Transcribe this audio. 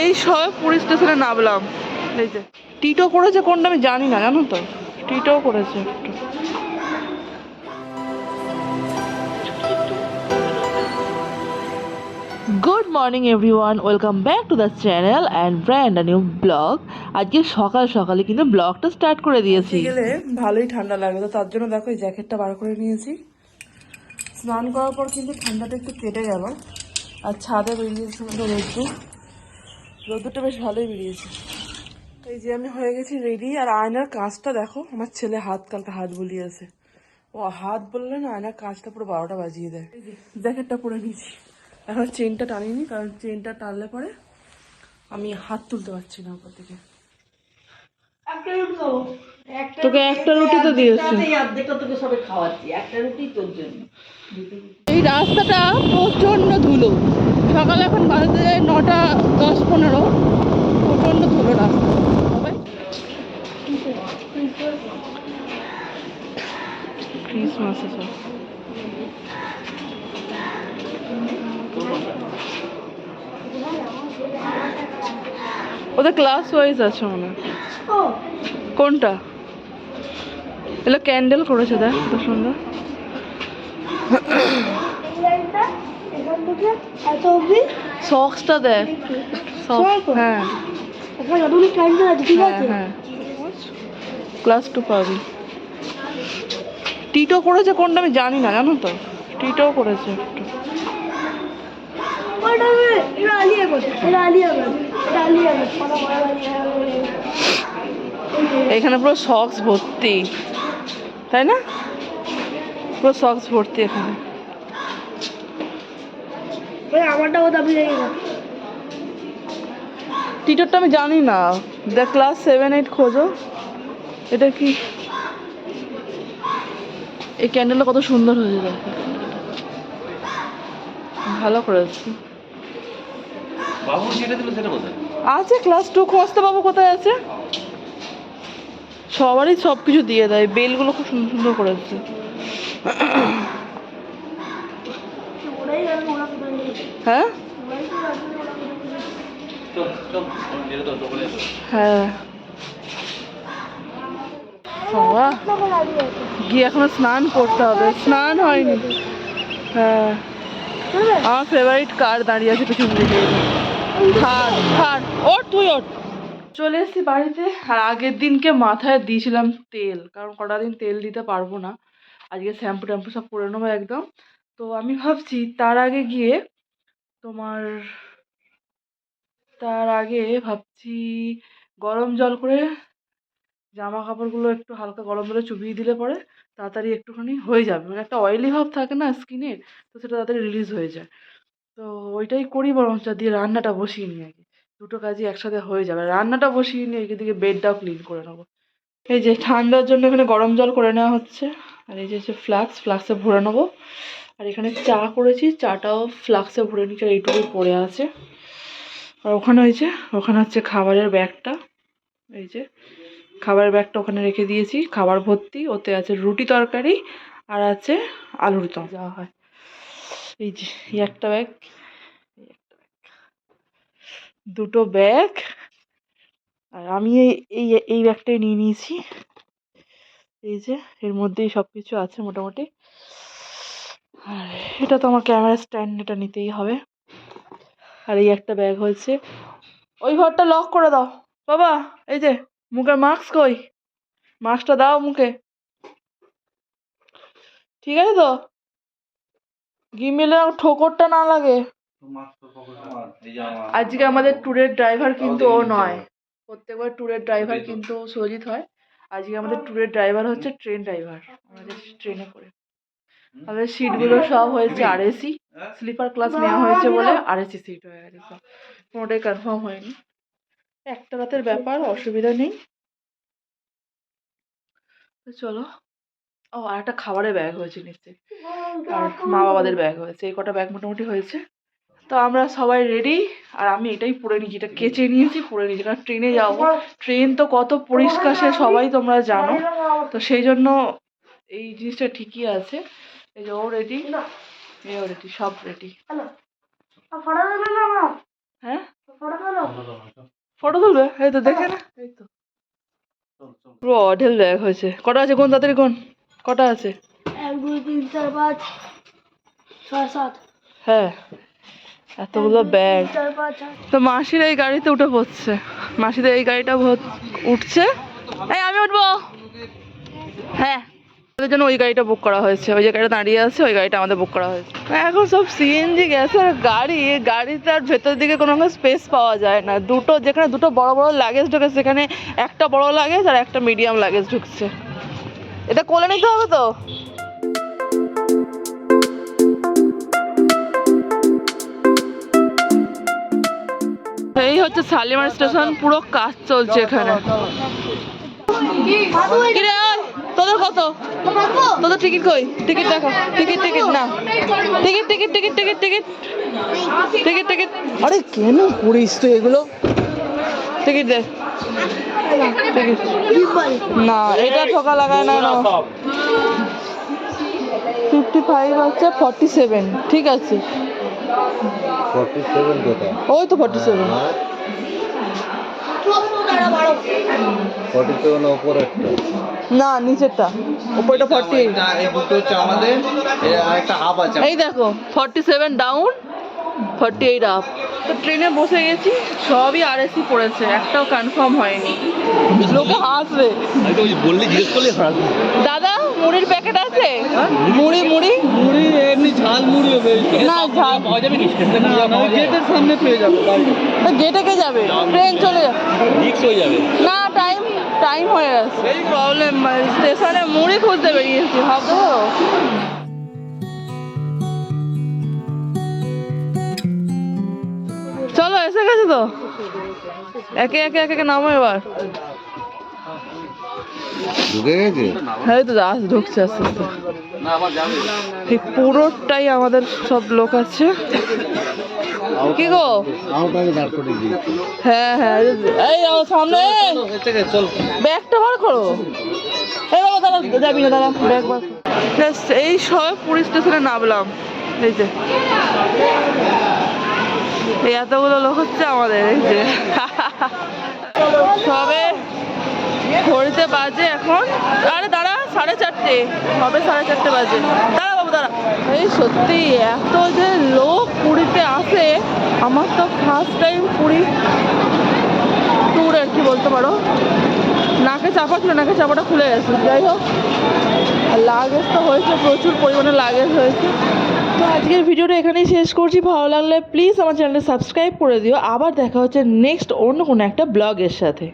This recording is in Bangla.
এই সব পুরী স্টেশনে নামলাম। এই যে টিটো করেছে কোনটা আমি জানি না জানো তো? টিটো করেছে। একটু good morning everyone welcome back to the channel and brand new blog আজকে সকাল সকালে কিন্তু ব্লগটা স্টার্ট করে দিয়েছি। গেলে ভালোই ঠান্ডা লাগে তো তার জন্য দেখো এই জ্যাকেটটা বার করে নিয়েছি। স্নান করার পর কিন্তু ঠান্ডাটা একটু কেটে গেল। আর ছাদে বেরিয়েছে রোদ্দুর। রোদ্দুরটা বেশ ভালোই বেরিয়েছে। এই যে আমি হয়ে গেছি রেডি আর আয়নার কাজটা দেখো আমার ছেলে হাত কালকে হাত বলিয়েছে ও হাত বললে না আয়নার কাজটা পুরো বারোটা বাজিয়ে দেয়। জ্যাকেটটা পরে নিয়েছি। এখন চেনটা টানিনি কারণ চেনটা টানলে পরে আমি হাত তুলতে পারছি না ওপর থেকে। একটা রুটি একটা তোকে একটা রুটি তো দিয়েছি। এই অর্ধেকটা তোকে সবে খাওয়াচ্ছি একটা রুটি তোর জন্য। এই রাস্তাটা প্রচণ্ড ধুলো। সকাল এখন বাজতে যায় নটা পনেরো প্রচণ্ড ধুলো রাস্তা। ক্রিসমাস ওদের ক্লাস ওয়াইজ আছে মনে কোনটা? এগুলো ক্যান্ডেল করেছে দেখ কত সুন্দর। সক্সটা দেখ। Sock? হ্যাঁ। ঠিক হ্যাঁ হ্যাঁ। ক্লাস টু পাবি। টিটো করেছে কোনটা আমি জানি না জানো তো? টিটো করেছে একটু। এখানে পুরো সক্স ভর্তি তাই না? পুরো সক্স ভর্তি এখানে। ওই আমারটা ও দাবি লেগে গেছে টিটোরটা আমি জানি না। দ্য ক্লাস সেভেন এইট খোঁজো। এটা কি? এই ক্যান্ডেলটা কত সুন্দর হয়েছে দেখো ভালো করেছে। আছে ক্লাস টু খুঁজতে বাবু কোথায় আছে? সবারই সব কিছু দিয়ে দেয়। বেলগুলো খুব সুন্দর সুন্দর করেছে। হ্যাঁ ওরাই তো জানে ওরা কোথায় গেছে। চল চল যেটা তো দোকানে হ্যাঁ। গিয়ে এখনও স্নান করতে হবে। স্নান হয়নি। হ্যাঁ। আমার ফেভারিট কার দাঁড়িয়ে আছে পিছন দিকে থার ওর তুই ওর চলে এসেছি বাড়িতে। আর আগের দিনকে মাথায় দিয়েছিলাম তেল, কারণ কটা দিন তেল দিতে পারব না। আজকে শ্যাম্পু ট্যাম্পু সব করে নেব একদম। তো আমি ভাবছি, তার আগে গিয়ে তোমার তার আগে ভাবছি গরম জল করে জামা কাপড়গুলো একটু হালকা গরম জলে চুবিয়ে দিলে পরে তাড়াতাড়ি একটুখানি হয়ে যাবে। মানে একটা অয়েলি ভাব থাকে না স্কিনের তো সেটা তাড়াতাড়ি রিলিজ হয়ে যায়। তো ওইটাই করি বরঞ্চ, দিয়ে রান্নাটা বসিয়ে নিই আগে। দুটো কাজই একসাথে হয়ে যাবে। রান্নাটা বসিয়ে নিয়ে এদিকে বেডটাও ক্লিন করে নেব। এই যে ঠান্ডার জন্য এখানে গরম জল করে নেওয়া হচ্ছে। আর এই যে হচ্ছে ফ্লাক্স ফ্লাক্সে ভরে নেব। আর এখানে চা করেছি, চাটাও ফ্লাক্সে ভরে নিচ্ছি এইটুকুই পড়ে আছে। আর ওখানে হয়েছে ওখানে হচ্ছে খাবারের ব্যাগটা। এই যে, খাবারের ব্যাগটা ওখানে রেখে দিয়েছি। খাবার ভর্তি, ওতে আছে রুটি তরকারি আর আছে আলুর দম। যাওয়া হয়। এই যে একটা ব্যাগ দুটো ব্যাগ। আর আমি এই এই ব্যাগটাই নিয়ে নিয়েছি। এই যে, এর মধ্যেই সব কিছু আছে মোটামুটি। আর এটা তো আমার ক্যামেরা স্ট্যান্ড, এটা নিতেই হবে। আর এই একটা ব্যাগ হয়েছে। ওই ঘরটা লক করে দাও। বাবা এই যে মুখের মাস্ক কই? মাস্কটা দাও মুখে। ঠিক আছে তো? গিমেলে ঠোকরটা না লাগে। আজকে আমাদের ট্যুরের ড্রাইভার কিন্তু ও নয়। প্রত্যেকবার ট্যুরের ড্রাইভার কিন্তু সজিত হয়। আজকে আমাদের ট্যুরের ড্রাইভার হচ্ছে ট্রেন ড্রাইভার আমাদের ট্রেনে করে। আমাদের সিটগুলো সব হয়েছে আর এসি স্লিপার ক্লাস নেওয়া হয়েছে বলে আর এসি সিট হয়ে গেছে। কোনোটাই কনফার্ম হয়নি। একটা রাতের ব্যাপার অসুবিধা নেই। তো চলো। ও আর একটা খাবারের ব্যাগ হয়েছে নিশ্চয়ই। আর মা বাবাদের ব্যাগ হয়েছে। এই কটা ব্যাগ মোটামুটি হয়েছে। তো আমরা সবাই রেডি আর আমি এটাই পরে নিয়েছি। এটা কেচে নিয়েছি পরে নিয়েছি। কারণ ট্রেনে যাব। ট্রেন তো কত পরিষ্কার সে সবাই তোমরা জানো। তো সেই জন্য এই জিনিসটা ঠিকই আছে। এই যে ও রেডি এও রেডি সব রেডি হ্যালো ফটো দেবে না আমার হ্যাঁ ফটো ফটো তুলবে? এই তো দেখে না। এই তো। পুরো অঢেল ব্যাগ হয়েছে। কটা আছে কোন? তাড়াতাড়ি কোন? কটা আছে? এক দুই তিন চার পাঁচ ছয় সাত। হ্যাঁ। এতগুলো ব্যাগ তো মাসির এই গাড়িতে উঠে পড়ছে মাসিদের এই গাড়িটা উঠছে। এই আমি উঠবো। হ্যাঁ। ওদের জন্য ওই গাড়িটা বুক করা হয়েছে। ওই যে গাড়িটা দাঁড়িয়ে আছে ওই গাড়িটা আমাদের বুক করা হয়েছে। এখন সব সিএনজি গ্যাসের গাড়ি গাড়িতে আর ভেতর দিকে কোনো স্পেস পাওয়া যায় না। দুটো যেখানে দুটো বড় বড় লাগেজ ঢোকে সেখানে একটা বড় লাগেজ আর একটা মিডিয়াম লাগেজ ঢুকছে। এটা কোলে নিতে হবে তো? এই হচ্ছে শালিমার স্টেশন পুরো কাজ চলছে এখানে। তোদের কত? তোদের টিকিট কই? টিকিট দেখো। টিকিট টিকিট না। Ticket ticket ticket ticket ticket ticket ticket আরে কেন করিস তুই এগুলো? টিকিট দে। না এটা ঠকা লাগায় না না। ফিফটি ফাইভ আছে ফর্টি সেভেন ঠিক আছে। ওই তো ফর্টি সেভেন ফর্টি সেভেন ওপরে না নিচেরটা। উপরটা ফর্টি এইট এই দুটো হচ্ছে আমাদের একটা হাফ আছে। এই দেখো forty seven down forty eight up তো ট্রেনে বসে গেছি সবই আর এসি পড়েছে একটাও কনফার্ম হয়নি। লোকে হাসবে। বললে জিজ্ঞেস করলে দাদা মুড়ির প্যাকেট আছে? মুড়ি মুড়ি? মুড়ি এমনি ঝাল মুড়ি হবে। না ঝাল। পাওয়া যাবে গেটের সামনে পেয়ে যাবে গেটে কে যাবে? ট্রেন চলে যাবে। মিক্স হয়ে যাবে। না টাইম হয়ে গেছে। এই প্রবলেম স্টেশনে মুড়ি খুঁজতে বেরিয়েছি ভাবো। চলো এসে গেছে তো? একে একে একে একে নামো এবার। ঢুকে গেছে? হ্যাঁ তো আস ঢুকছে আস্তে আস্তে। এই পুরোটাই আমাদের সব লোক আছে। কি গো? হ্যাঁ হ্যাঁ এই সামনে। ব্যাগটা বার করো। এই বাবা দাঁড়া যাবি না দাঁড়া ব্যাগ বার। এই সব পুলিশ স্টেশনে নামলাম। এই যে। এই এতগুলো লোক হচ্ছে আমাদের এই যে। সবে ঘড়িতে বাজে এখন। আরে দাঁড়া সাড়ে চারটে। সবে সাড়ে চারটে বাজে। এই সত্যি, এত যে লোক পুরীতে আসে, আমার তো ফার্স্ট টাইম পুরী ট্যুর আর কি বলতে পারো? নাকে চাপা ছিল, নাকে চাপাটা খুলে গেছে। যাই হোক লাগেজ তো হয়েছে, প্রচুর পরিমাণে লাগেজ হয়েছে। তো আজকের ভিডিওটা এখানেই শেষ করছি। ভালো লাগলে প্লিজ আমার চ্যানেলটা সাবস্ক্রাইব করে দিও। আবার দেখা হচ্ছে নেক্সট অন্য কোনো একটা ব্লগের সাথে।